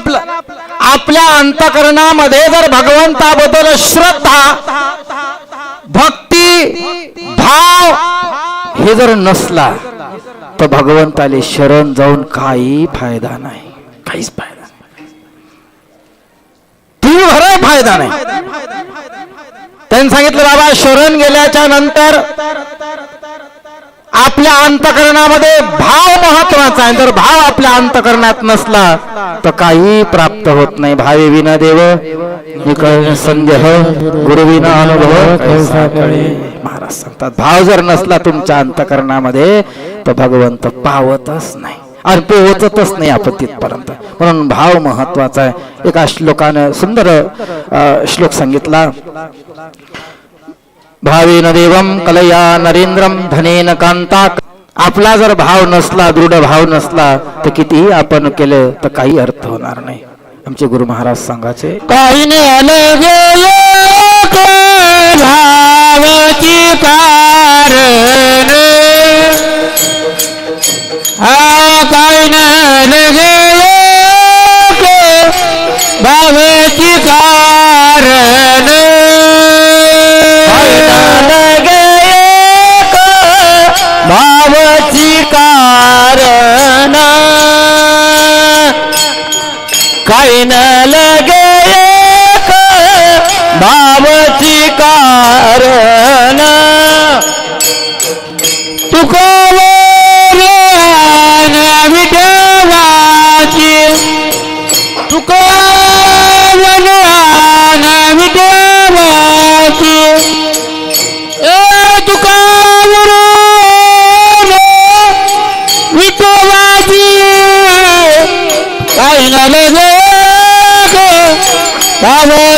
आपलं आपल्या अंतकरणामध्ये जर भगवंताबद्दल श्रद्धा भक्ती भाव हे जर नसला तर भगवंताले शरण जाऊन काही फायदा नाही. काहीच फायदा नाही. तीव्र फायदा नाही. त्यांनी सांगितलं बाबा शरण गेल्याच्यानंतर आपल्या अंतकरणामध्ये भाव महत्त्वाचा आहे. जर भाव आपल्या अंतकरणात नसला तर काही प्राप्त होत नाही. भावे विना देव संदेह गुरु विना अनुभव. महाराज सांगतात भाव जर नसला तुमच्या अंतकरणामध्ये तर भगवंत पावतच नाही. आणि पोहोचतच नाही आपण तिथपर्यंत. म्हणून भाव महत्त्वाचा आहे. एका श्लोकानं सुंदर श्लोक सांगितला. भावेन देवम कलया नरेंद्रम धनेन कांता आपला जर भाव नसला दृढ भाव नसला तर कितीही आपण केलं तर काही अर्थ होणार नाही. आमचे गुरु महाराज सांगायचे काही नाही kainalage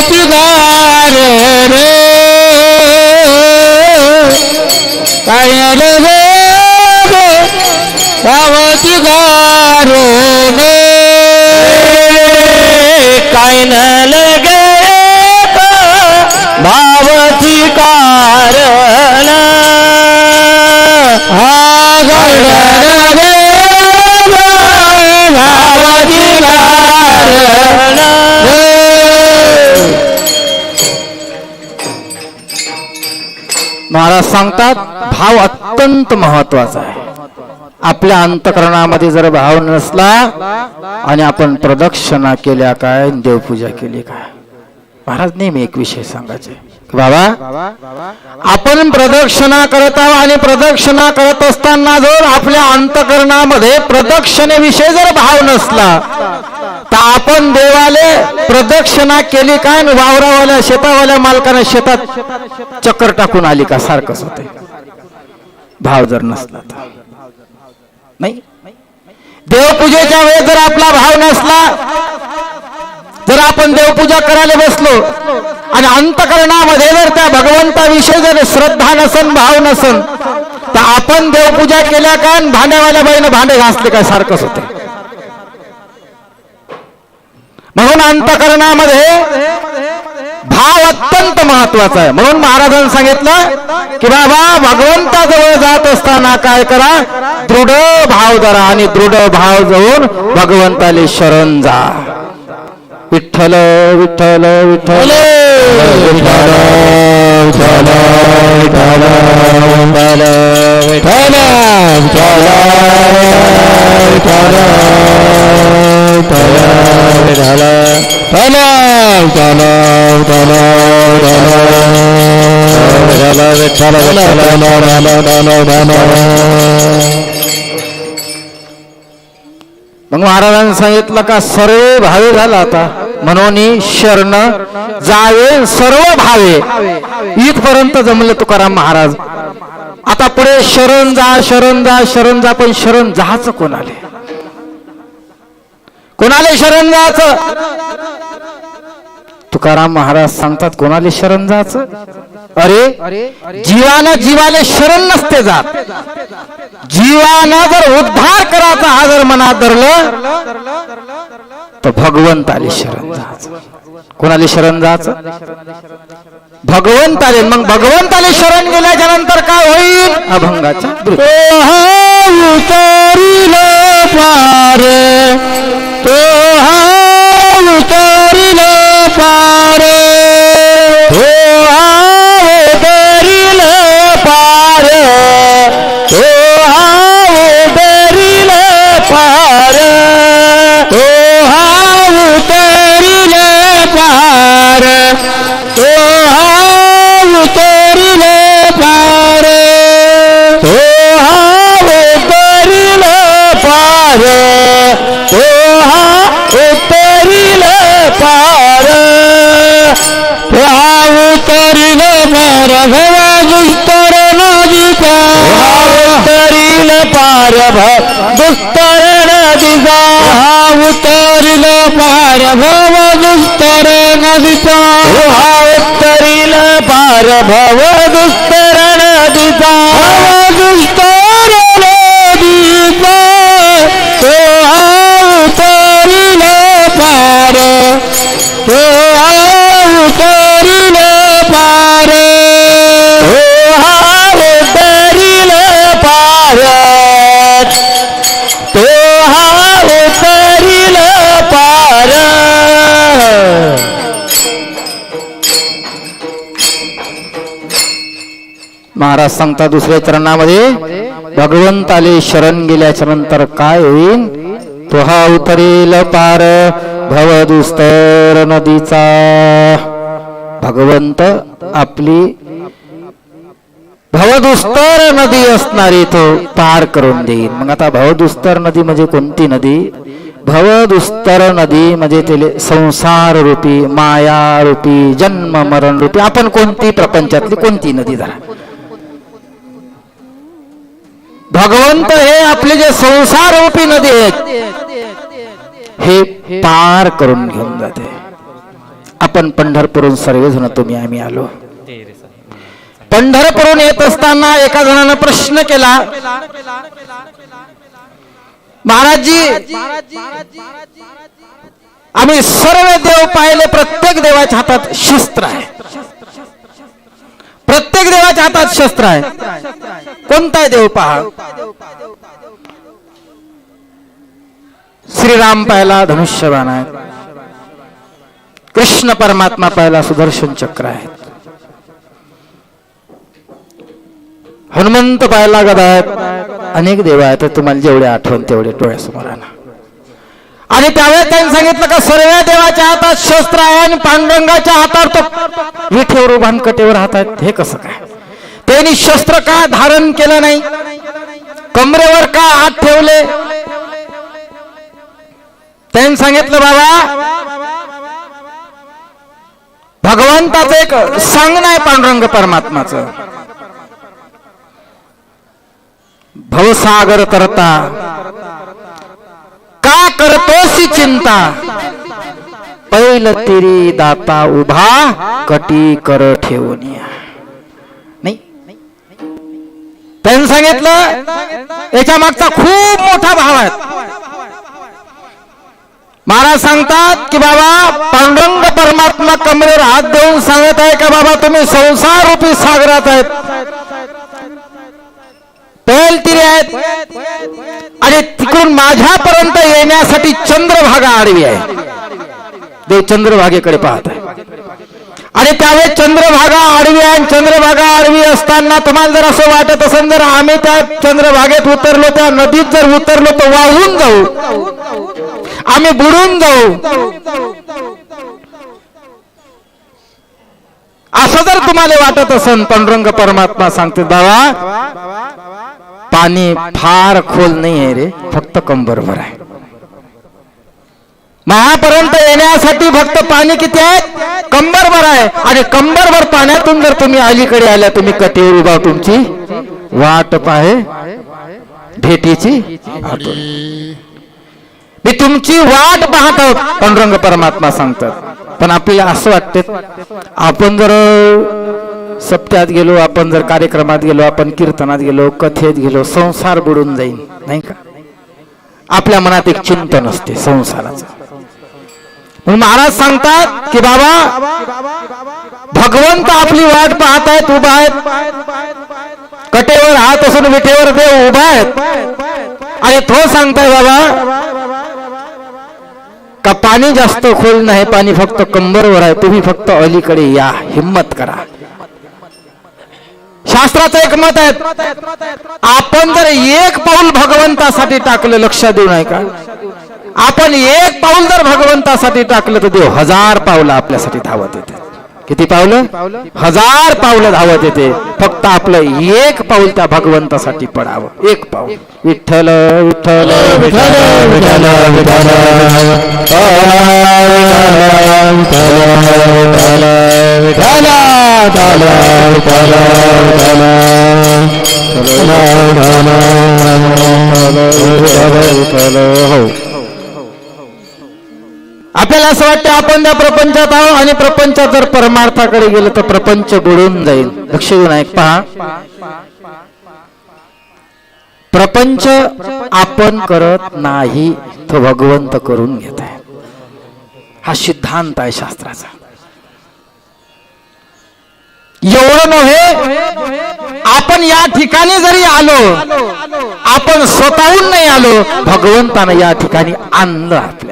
तुगार रे. काय रे? भाव तुगार रे. काय न लगे भाव कारण हा गड भाव कारण महाराज सांगतात भाव अत्यंत महत्त्वाचा आहे. आपल्या अंतकरणामध्ये जर भाव नसला आणि आपण प्रदक्षिणा केल्या काय देवपूजा केली काय? महाराज नेहमी एक विषय सांगायचे. बाबा आपण प्रदक्षिणा करत आहोत आणि प्रदक्षिणा करत असताना जर आपल्या अंतकरणामध्ये प्रदक्षिणेविषयी जर भाव नसला तर आपण देवाले प्रदक्षिणा केली काय वावरावाल्या शेतावाल्या मालकाने शेतात चक्कर टाकून आली का? सारखंच होते भाव जर नसला तर. नाही? देवपूजेच्या वेळेस जर आपला भाव नसला जर आपण देवपूजा करायला बसलो आणि अंतकरणामध्ये जर त्या भगवंताविषयी जर श्रद्धा नसन भाव नसन तर आपण देवपूजा केल्या का भांड्यावाल्या बाईनं भांडे घासले काय सारखंच होते म्हणून अंतकरणामध्ये भाव अत्यंत महत्त्वाचा आहे. म्हणून महाराजांनी सांगितलं की बाबा भगवंताजवळ जात असताना काय करा दृढ भाव धरा आणि दृढ भाव जाऊन भगवंताले शरण जा. विठ्ठल विठ्ठल विठ्ठल विठ्ठल विठ्ठल विठ्ठल विठ्ठल विठ्ठल विठ्ठल विठ्ठल विठ्ठल विठ्ठल मग महाराजांनी सांगितलं का सर्व भावे झाला आता. म्हणून शरण जावे सर्व भावे. इथपर्यंत जमले तुकाराम महाराज. आता पुढे शरण जा शरण जा शरण जा पण शरण जाच कोण आले? कोणाले शरण जायचं तुकाराम महाराज सांगतात कोणाले शरण जायचं अरे जीवानं जीवाले शरण नसते जात. जीवानं जर उद्धार करायचा हा जर मनात धरलं तर भगवंताले शरण जायचं कोणाले शरण जायचं भगवंताले. मग भगवंताले शरण गेल्याच्यानंतर काय होईल? अभंगाच्या পারে তোহা उतरिल पार तो भव दुस्तर नदीचा हा उतरिल पार भव दुस्तर नदीचा महाराज सांगता दुसऱ्या चरणामध्ये भगवंत आले शरण गेल्याच्यानंतर काय होईल तो हा उतरेल पार भवदुस्तर नदीचा. भगवंत आपली भवदुस्तर नदी असणारी तो पार करून देईल मग आता भवदुस्तर नदी म्हणजे कोणती नदी? भवदुस्तर नदी म्हणजे ते संसार रूपी माया रूपी जन्म मरण रूपी. आपण कोणती प्रपंचातली कोणती नदी झाला भगवंत हे आपले जे संसार रूपी नदी आहेत हे पार करून घेऊन जाते. आपण पंढरपूरून सर्वजण तुम्ही आम्ही आलो. पंढरपूरून येत असताना एका जणानं प्रश्न केला महाराजजी आम्ही सर्व देव पाहिले प्रत्येक देवाच्या हातात शस्त्र आहे. प्रत्येक देवाच्या हातात शस्त्र आहे. कोणता आहे देव पहा? श्रीराम पाहिला धनुष्यबाण आहे कृष्ण परमात्मा पाहिला सुदर्शन चक्र आहे हनुमंत पाहिला गदा आहेत. अनेक देव आहेत तर तुम्हाला जेवढे आठवण तेवढे डोळ्यासमोर आणा. आणि त्यावेळेस त्यांनी सांगितलं का सर्व देवाच्या हातात शस्त्र आहे आणि पांडुरंगाच्या हातावर तो विठेवर उभान कटेवर आहेत. हे कसं काय? त्यांनी शस्त्र का धारण केलं नाही? कमरेवर का हात ठेवले? त्यांनी सांगितलं बाबा भगवंताचं एक सांगणं आहे पांडुरंग परमात्माचं. भवसागर करता करतोसी चिंता. पहिल तिरी दाता उभा कटी कर ठेवून नाही. त्यांनी सांगितलं याच्या मागचा खूप मोठा भाव आहे. महाराज सांगतात की बाबा पांडुरंग परमात्मा कमरेवर हात देऊन सांगत आहे का बाबा तुम्ही संसार रूपी सागरात आहेत. पैल तिरे आहेत. आणि तिकडून माझ्यापर्यंत येण्यासाठी चंद्रभागा आडवी आहे. देव चंद्रभागेकडे पाहत आहे. आणि त्यावेळेस चंद्रभागा आडवी आहे आणि चंद्रभागा आडवी असताना तुम्हाला जर असं वाटत असेल जर आम्ही त्या चंद्रभागेत उतरलो त्या नदीत जर उतरलो तर वाहून जाऊ. आम्ही बुडून जाऊ. असं जर तुम्हाला वाटत असेल पांडुरंग परमात्मा सांगते बाबा पाणी फार खोल नाही आहे रे फक्त कंबरभर आहे. महापर्यंत येण्यासाठी फक्त पाणी किती आहे? कंबरभर आहे. आणि कंबरभर पाण्यातून जर तुम्ही अलीकडे आल्या तुम्ही कटेवर उभा तुमची वाट पाहे भेटीची मी तुमची वाट पाहत आहोत पांडुरंग परमात्मा सांगतात. पण आपल्याला असं वाटते आपण जर सप्त्यात गेलो आपण जर कार्यक्रमात गेलो आपण कीर्तनात गेलो कथेत गेलो संसार बुडून जाईल नाही का? आपल्या मनात एक चिंतन असते संसाराचं. म्हणून महाराज सांगतात की बाबा भगवंत आपली वाट पाहत आहेत उभा आहेत. कटेवर हात असून विटेवर ते उभा आहेत. आणि तो सांगताय बाबा का पाणी जास्त खोल नाही पाणी फक्त कंबरवर आहे तुम्ही फक्त अलीकडे या हिम्मत करा. शास्त्राचं एक मत आहे. आपण जर एक पाऊल भगवंतासाठी टाकलं लक्षात देऊ नाही का? आपण एक पाऊल जर भगवंतासाठी टाकलं तर देव हजार पावलं आपल्यासाठी धावत येते किती पावलं? हजार पावलं धावत येते. फक्त आपलं एक पाऊल त्या भगवंतासाठी पडावं. एक पाऊल. विठ्ठल विठ्ठल विठ्ठल विठ्ठल विठ्ठल. विठ्ठल आपल्याला असं वाटतं आपण त्या प्रपंचात आहोत आणि प्रपंचात जर परमार्थाकडे गेलं तर प्रपंच बुडून जाईल. लक्ष देऊन ऐक पहा. प्रपंच आपण करत नाही तो भगवंत करून घेत आहे. हा सिद्धांत आहे शास्त्राचा. एवढं नव्हे आपण या ठिकाणी जरी आलो आपण स्वतःहून नाही आलो भगवंतानं या ठिकाणी आणलं आपल्या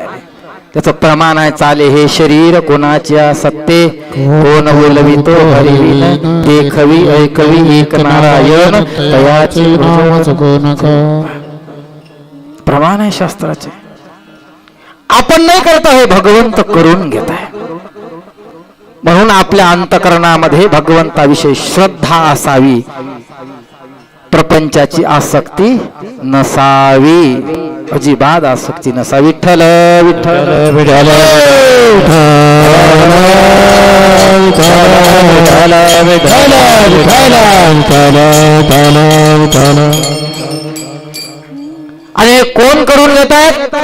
त्याचं प्रमाण आहे चाले हे शरीर कोणाच्या सत्ते? कोण बोलवितो हरिविन देखवी ऐकवी एक नारायण तयाची प्रमाण आहे शास्त्राचे. आपण नाही करत हे भगवंत करून घेत आहे. म्हणून आपल्या अंतकरणामध्ये भगवंताविषयी श्रद्धा असावी. प्रपंचाची आसक्ती नसावी. अजिबात आसक्ती नसावी. विठ्ठल विठ्ठल. विठाल आणि कोण करून घेत आहेत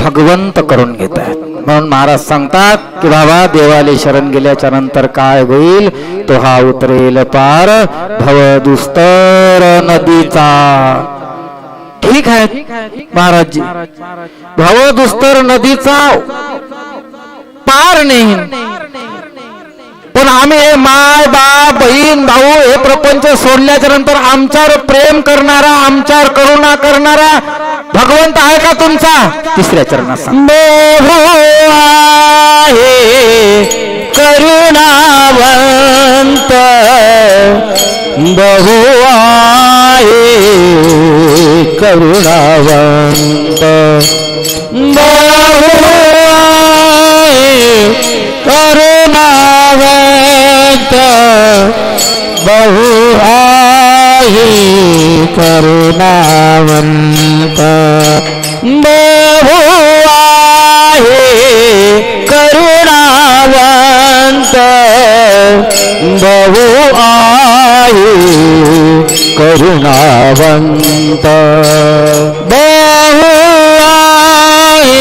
भगवंत करून घेत आहेत म्हणून महाराज सांगतात की बाबा देवाले शरण गेल्याच्यानंतर काय होईल? तो हा उतरेल पार भवदुस्तर नदीचा. ठीक आहे. महाराजजी भवदुस्तर नदीचा पार नाही. पण आम्ही हे माय बाप बहीण भाऊ हे प्रपंच सोडल्याच्या नंतर आमच्यावर प्रेम करणारा आमच्यावर करुणा करणारा भगवंत आहे का तुमचा? तिसऱ्या चरणात आहे करुणावंत. बहु आहे करुणावंत। बहु आहे करुणावंत। बहु आहे करुणावंत। बहु आहे करुणावंत। बहु करुणावन्त बहु आए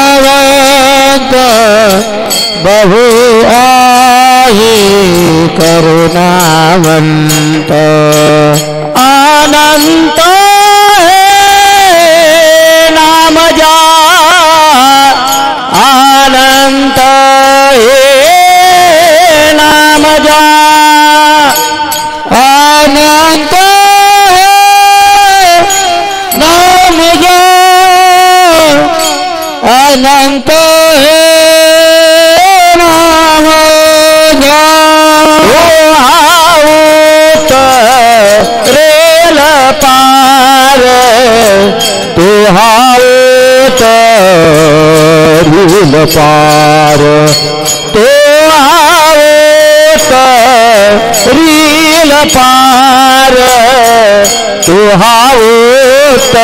करुणावन्त बहु आए करुणावन्त आनन्त पार तो हाऊत रील पार तो हाऊत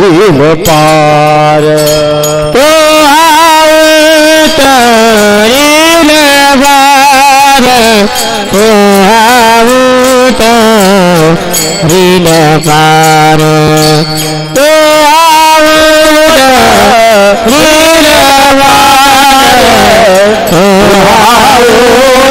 रील पार। तो हाऊत रील पार तो हाऊत रील पार।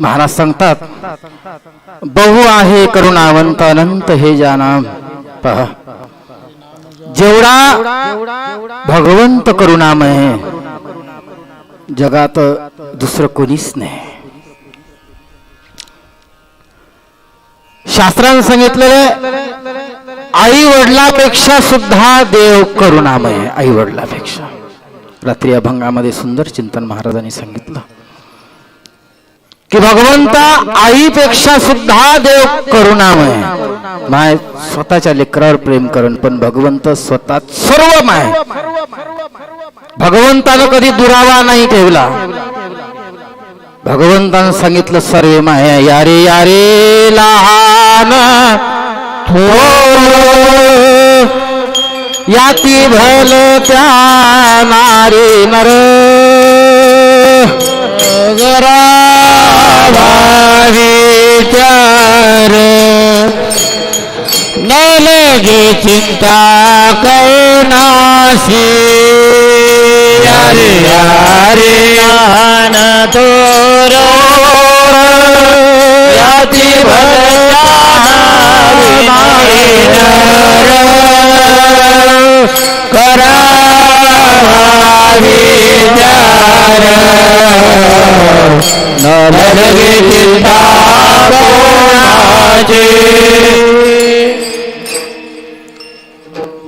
महाराज सांगतात बहु आहे करुणावंत अनंत हे जाना पहा. जेवढा भगवंत करुणामय जगात दुसरं कोणीच नाही. शास्त्रानं सांगितलेलं आई वडिलापेक्षा सुद्धा देव करुणामय आई वडिलापेक्षा. रात्री अभंगामध्ये सुंदर चिंतन महाराजांनी सांगितलं. की भगवंता आईपेक्षा सुद्धा देव करुणामय. माय स्वतःच्या लेकरावर प्रेम करून पण भगवंत स्वतः सर्व माय भगवंतानं कधी दुरावा नाही ठेवला. भगवंतानं सांगितलं सर्व माया यारे यारे लहान याती भल त्या नारी नर विचार न लगे चिंता करनासी हरे हरे आन तोरो याति करा विचार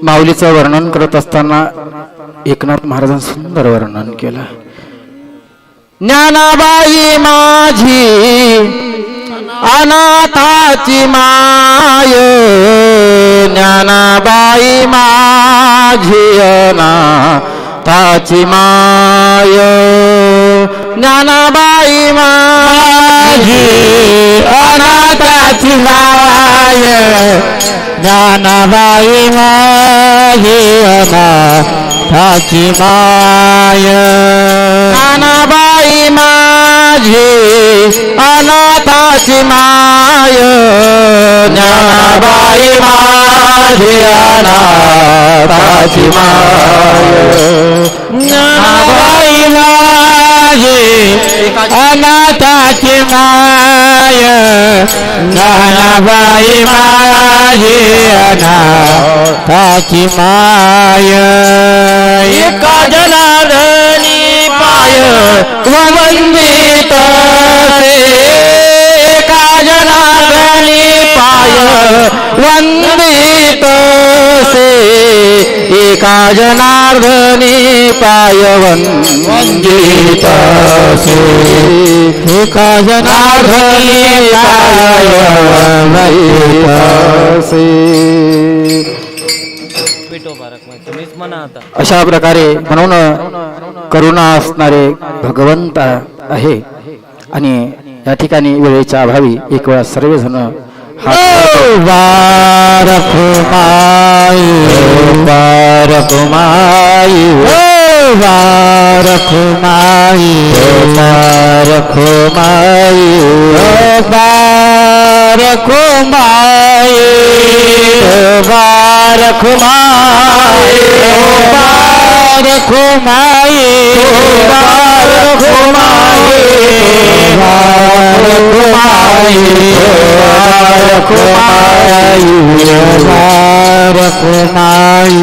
माऊलीचं वर्णन करत असताना एकनाथ महाराजांनी सुंदर वर्णन केलं. ज्ञानाबाई माझी अनाथाची माय ज्ञानाबाई माझी अनाथाची माय. ज्ञानाबाई आई माझी अनाथाची माय ज्ञानाबाई माझी अनाथाची माय. ज्ञानाबाई माझी अनाथाची माय ज्ञानाबाई माझी अनाथाची माय. ज्ञानाबाई माय माझी अनाथाची माय नानाबाई माझी अनाथाची माय. एका जनार्दनी पाय वंदित एका जनार्दनी पाय वंदित से एका जनार्दन चरणी पायवन गीतासे काजनाधनी पायवन गीतासे अशा प्रकारे म्हणून करुणा असणारे भगवंत आहे. आणि या ठिकाणी वेळेच्या अभावी एक वेळा सर्वजण वारकुमार वारकुमार માઈ રખો માઈ રખો માઈ રખો માઈ રખો बारक माई बारक माई बारक माई बारक माई बारक माई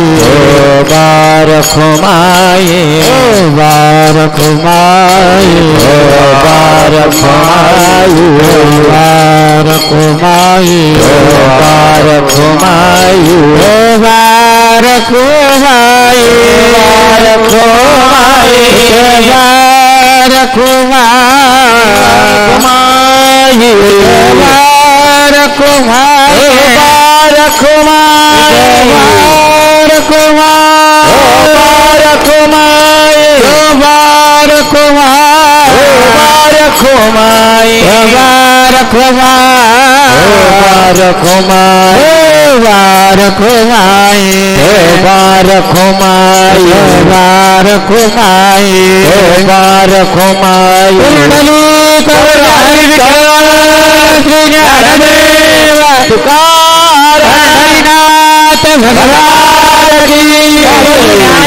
बारक माई बारक माई बारक माई રખુમાય એવા રખુમાય એવા રખુમાય કુંડલી કરુણાય શ્રી નારાયણદેવ તુકાર હરિનાથ ભગવાન કી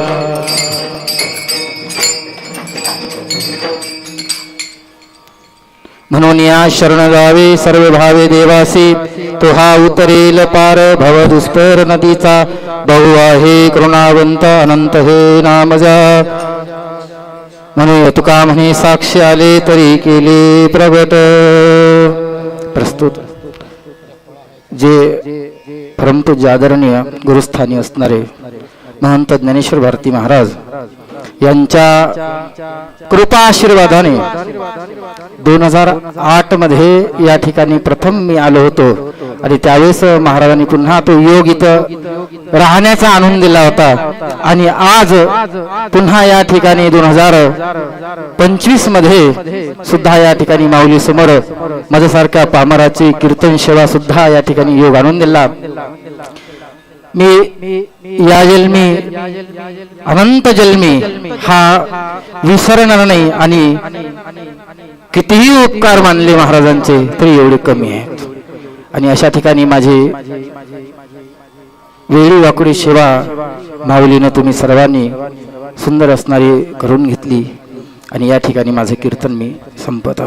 म्हणून या शरण जावे सर्व भावे देवासी तो हा उतरेल पार भव दुस्तर नदीचा बहु आहे करुणावंत अनंत हे नामजा म्हणे तुका म्हणे साक्षी आले तरी केले प्रगट. प्रस्तुत. जे परमपूज्य आदरणीय गुरुस्थानी असणारे महंत ज्ञानेश्वर भारती महाराज यांच्या कृपा आशीर्वादाने दोन हजार आठमध्ये या ठिकाणी प्रथम मी आलो होतो. आणि त्यावेळेस महाराजांनी पुन्हा तो योग इथं राहण्याचा आणून दिला होता. आणि आज पुन्हा या ठिकाणी दोन हजार पंचवीसमध्ये सुद्धा या ठिकाणी माऊली समोर माझ्यासारख्या पामराची कीर्तन सेवा सुद्धा या ठिकाणी योग आणून दिला. मी या जन्मी अनंत जन्मी हा विसरणार नाही आणि कितीही उपकार मानले महाराजांचे तरी एवढे कमी आहेत. आणि अशा ठिकाणी माझी वेळी वाकडी सेवा माऊलीनं तुम्ही सर्वांनी सुंदर असणारी करून घेतली. आणि या ठिकाणी माझे कीर्तन मी संपत